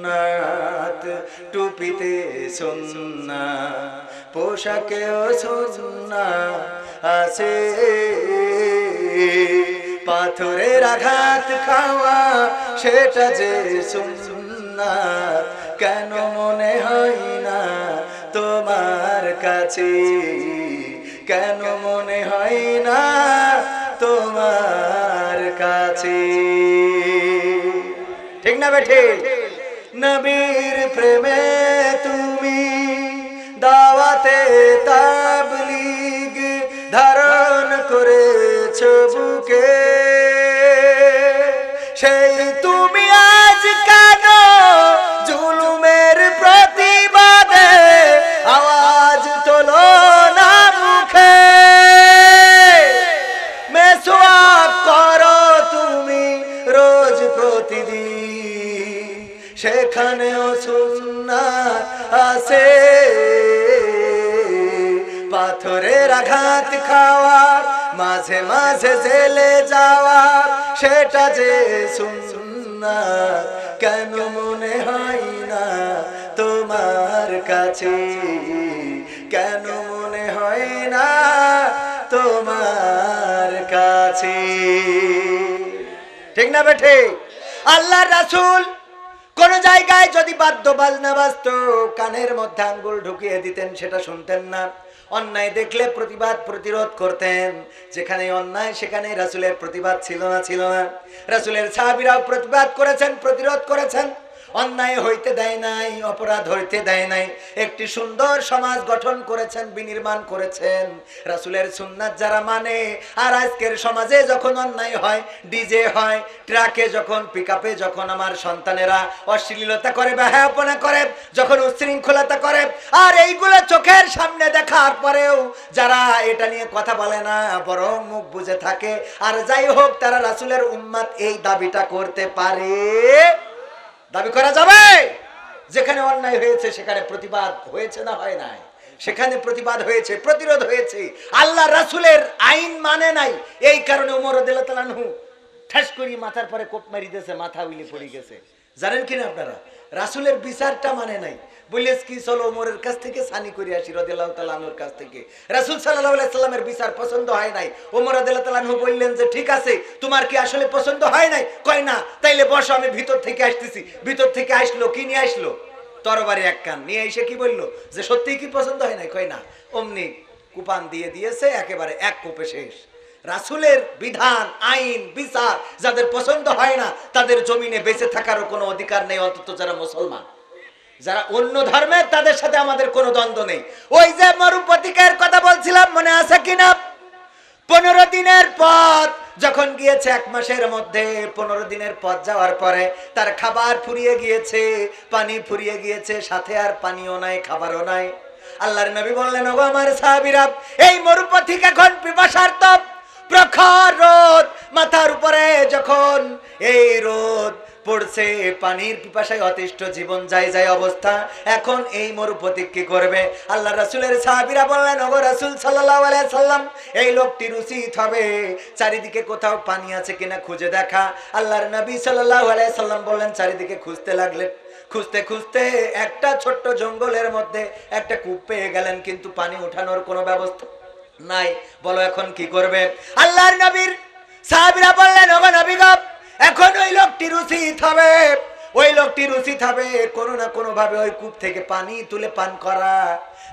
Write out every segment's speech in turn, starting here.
সুন্নাত, টুপিতে সুন্না পোশাকেও সুন্না আছে। পাথরের আঘাত খাওয়া, সেটা যে সুন্না কেন মনে হয় না তোমার কাছে? কেন মনে হয় না তোমার কাছে? ঠিক না বেঠে? নবীর প্রেমে তুমি দাওয়াতে তাবলিগ ধারণ করেছ বুকে। সেই তুমি আজ কেন জুলুমের প্রতিবাদে, আওয়াজ তোলো না মুখে। মেসোয়াক করো তুমি রোজ প্রতিদিন। সেখানেও সুন্না আছে। পাথরের আঘাত খাওয়ার, মাঝে মাঝে জেলে যাওয়া সেটা যে সুন্না কেন মনে হয় না তোমার কাছে? কেন মনে হয় না তোমার কাছে? ঠিক না বেঠে? আল্লাহ রাসূল কোন জায়গায় যদি বাদ্য বাজনা বাজত কানের মধ্যে আঙ্গুল ঢুকিয়ে দিতেন, সেটা শুনতেন না। অন্যায় দেখলে প্রতিবাদ, প্রতিরোধ করতেন। যেখানে অন্যায়, সেখানে রাসুলের প্রতিবাদ ছিল না ছিল না। রাসুলের সাহাবিরাও প্রতিবাদ করেছেন, প্রতিরোধ করেছেন। অন্যায় হইতে দেয় নাই, অপরাধ হইতে দেয় নাই। একটি সুন্দর সমাজ গঠন করেছেন, বিনির্মাণ করেছেন। রাসূলের সুন্নাত যারা মানে আর আজকের সমাজে যখন অন্যায় হয়, ডিজে হয়, ট্রাকে যখন, পিকআপে যখন আমার সন্তানেরা অশ্লীলতা করে ব্যাহাপনা করে, যখন উচ্ছৃঙ্খলতা করে, আর এইগুলো চোখের সামনে দেখার পরেও যারা এটা নিয়ে কথা বলে না, বরং মুখ বুঝে থাকে, আর যাই হোক, তারা রাসূলের উম্মাত এই দাবিটা করতে পারে। দাবি করা যাবে। যেখানে অন্যায় হয়েছে, সেখানে প্রতিবাদ হয়েছে না হয় নাই। সেখানে প্রতিবাদ হয়েছে, প্রতিরোধ হয়েছে। আল্লাহ রাসুলের আইন মানে নাই। এই কারণে উমর রাদিয়াল্লাহু ঠাস করি মাথার পরে কোপ মারি দিয়েছে, মাথা উইলে পড়ে গেছে। জানেন কিনা আপনারা? রাসূলের বিচারটা মানে নাই। বললে কি, চলো ওমরের কাছ থেকে সানি করে আসি, রাদিয়াল্লাহু তাআলা কাছ থেকে। রাসূল সাল্লামের বিচার পছন্দ হয় নাই। ওমর রাদিয়াল্লাহু তাআলা বললেন যে, ঠিক আছে, তোমার কি আসলে পছন্দ হয় নাই? কয়, না, তাইলে বসো, আমি ভিতর থেকে আসতেছি। ভিতর থেকে আসলো, কি নিয়ে আসলো? তরবারি এক কান। নিয়ে এসে কি বলল? যে, সত্যিই কি পছন্দ হয় নাই? কয়, না। অমনি কুপান দিয়ে দিয়েছে, একেবারে এক কোপে শেষ। রাসূলের বিধান, আইন, বিচার যাদের পছন্দ হয় না, তাদের জমিনে বেঁচে থাকারও কোনো অধিকার নেই, অন্তত যারা মুসলমান। যারা অন্য ধর্মের, তাদের সাথে আমাদের কোনো দ্বন্দ্ব নেই। ওই যে মরুপতিকের কথা বলছিলাম, মনে আছে কিনা? পনেরো দিনের পথ, যখন গিয়েছে এক মাসের মধ্যে, পনেরো দিনের পথ যাওয়ার পরে, তার খাবার ফুরিয়ে গিয়েছে, পানি ফুরিয়ে গিয়েছে, সাথে আর পানিও নাই, খাবারও নাই। আল্লাহর নবী বললেন, ওগো আমার সাহাবীরা, এই মরুপথিক এখন পিপাসার তপ প্রখর রোদ মাথার উপরে যখন এই রোদ পড়ছে, পানির পিপাসায় অতিষ্ঠ জীবন যায় যায় অবস্থা। এখন এই মরুপতি কি করবে? আল্লাহ রাসূলের সাহাবীরা বললেন, ওগো রাসূল আলাইহি সাল্লাম, এই লোকটির উচিত হবে। চারিদিকে কোথাও পানি আছে কিনা খুঁজে দেখা। আল্লাহর নবী সাল্লাহ সাল্লাম বললেন, চারিদিকে খুঁজতে লাগলেন খুঁজতে খুঁজতে একটা ছোট্ট জঙ্গলের মধ্যে একটা কূপ পেয়ে গেলেন, কিন্তু পানি উঠানোর কোনো ব্যবস্থা নাই। বলো, এখন কি করবে আল্লাহর নবীর সাহাবীরা বললেন, ওগো নবী এখন ওই লোকটির উচিত হবে। ওই লোকটির উচিত হবে কোনো না কোনো ভাবে ওই কূপ থেকে পানি তুলে পান করা।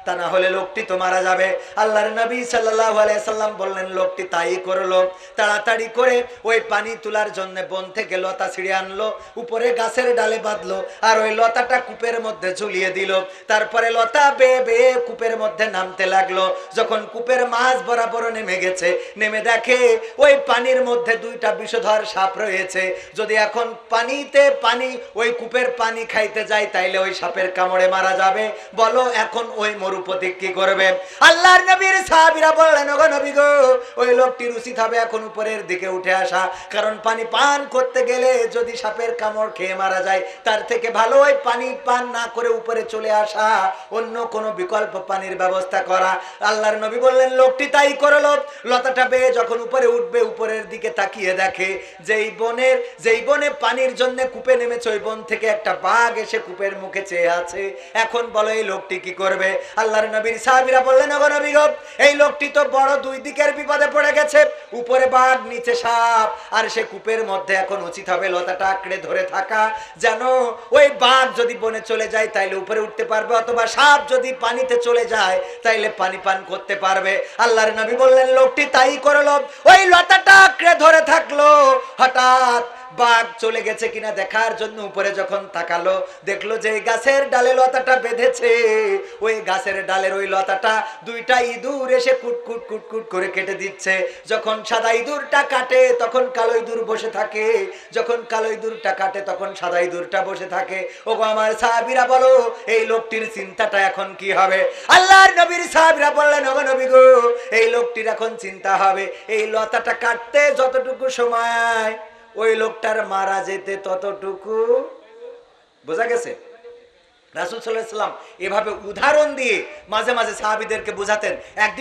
তা না হলে লোকটি তো মারা যাবে। আল্লাহর নবী সাল্লাল্লাহু আলাইহি সাল্লাম বললেন, লোকটি তাই করল। তাড়াতাড়ি করে ওই পানি তোলার জন্য বন থেকে লতা ছিঁড়ে আনলো, উপরে গাছের ডালে বাঁধলো, আর ওই লতাটা কূপের মধ্যে ঝুলিয়ে দিল। তারপরে লতা বেয়ে বেয়ে কূপের মধ্যে নামতে লাগল। যখন কূপের মাছ বরাবর নেমে গেছে, নেমে দেখে ওই পানির মধ্যে দুইটা বিষধর সাপ রয়েছে। যদি এখন পানিতে পানি ওই কূপের পানি খাইতে যায় তাইলে ওই সাপের কামড়ে মারা যাবে। বলো, এখন ওই মরুপতি কি করবে? আল্লাহর নবীর সাহাবীরা বললেন, ওগো নবী গো, ওই লোকটির উচিত হবে এখন উপরের দিকে উঠে আসা। কারণ পানি পান করতে গেলে যদি সাপের কামড় খেয়ে মারা যায়, তার থেকে ভালো ওই পানি পান না করে উপরে চলে আসা। অন্য কোনো বিকল্প পানির ব্যবস্থা করা। আল্লাহর নবী বললেন, লোকটি তাই করল। লতাটা বেয়ে যখন উপরে উঠবে, উপরের দিকে তাকিয়ে দেখে, যেই বনের, যেই বনে পানির জন্য কূপে নেমেছে ওই বন থেকে একটা বাঘ এসে কূপের মুখে চেয়ে আছে। এখন বলো, এই লোকটি কি করবে? আল্লাহর নবীর সাহাবীরা বললেন, ওগো নবীগণ এই লোকটি তো বড় দুই দিকের বিপদে পড়ে গেছে। উপরে বাঘ, নিচে সাপ। আর সে কূপের মধ্যে এখন উচিত হবে লতাটা আঁকড়ে ধরে থাকা। যেন ওই বাঘ যদি বনে চলে যায়, তাইলে উপরে উঠতে পারবে, অথবা সাপ যদি পানিতে চলে যায়, তাইলে পানি পান করতে পারবে। আল্লাহর নবী বললেন, লোকটি তাই করল। ওই লতাটা আঁকড়ে ধরে থাকল। হঠাৎ বাঘ চলে গেছে কিনা দেখার জন্য উপরে যখন তাকালো, দেখল যে গাছের ডালে লতাটা বেঁধেছে। ওই গাছের ডালের ওই লতাটা দুইটা ইঁদুর এসে কুট কুট কুট কুট করে কেটে দিচ্ছে। যখন সাদা ইঁদুরটা কাটে, তখন কালো ইঁদুর বসে থাকে। যখন কালো ইঁদুরটা কাটে, তখন সাদা ইঁদুরটা বসে থাকে। ও আমার সাহাবিরা বলো, এই লোকটির চিন্তাটা এখন কি হবে? আল্লাহর নবীর সাহাবিরা বললেন, ওগো নবী গো, এই লোকটির এখন চিন্তা হবে। এই লতাটা কাটতে যতটুকু সময় ওই লোকটার মারা যেতে ততটুকু বোঝা গেছে? রাসুল সাল্লাহ এভাবে উদাহরণ দিয়ে মাঝে মাঝে সাহাবিদেরকে বোঝাতেন। একদিন